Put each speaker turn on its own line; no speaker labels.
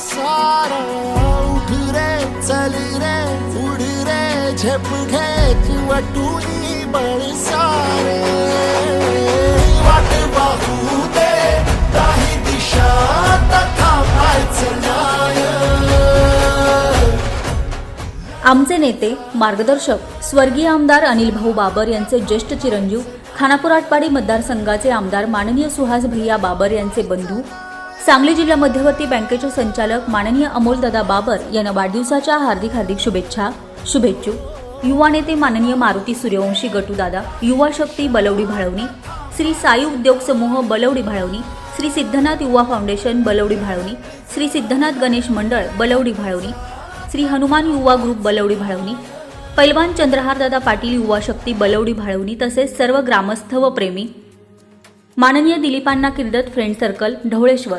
सार उठ रे चल रे उड रे झेप घे वटुनी
आमचे नेते मार्गदर्शक स्वर्गीय आमदार अनिल भाऊ बाबर यांचे ज्येष्ठ चिरंजीव खानापूर आटपाडी मतदारसंघाचे आमदार माननीय सुहास भैया बाबर यांचे बंधू सांगली जिल्हा मध्यवर्ती बँकेचे संचालक माननीय अमोलदादा बाबर यांना वाढदिवसाच्या हार्दिक हार्दिक शुभेच्छा शुभेच्छू. युवा नेते माननीय मारुती सूर्यवंशी गटूदादा युवा शक्ती बलवडी भाळवणी श्री साई उद्योग समूह बलवडी भाळवणी श्री सिद्धनाथ युवा फाउंडेशन बलवडी भाळवणी श्री सिद्धनाथ गणेश मंडळ बलवडी भाळवणी श्री हनुमान युवा ग्रुप बलवडी भाळवणी पैलवान चंद्रहारदादा पाटील युवा शक्ती बलवडी भाळवणी तसेच सर्व ग्रामस्थ व प्रेमी. माननीय दिलीपांना किर्दत फ्रेंड सर्कल ढवळेश्वर.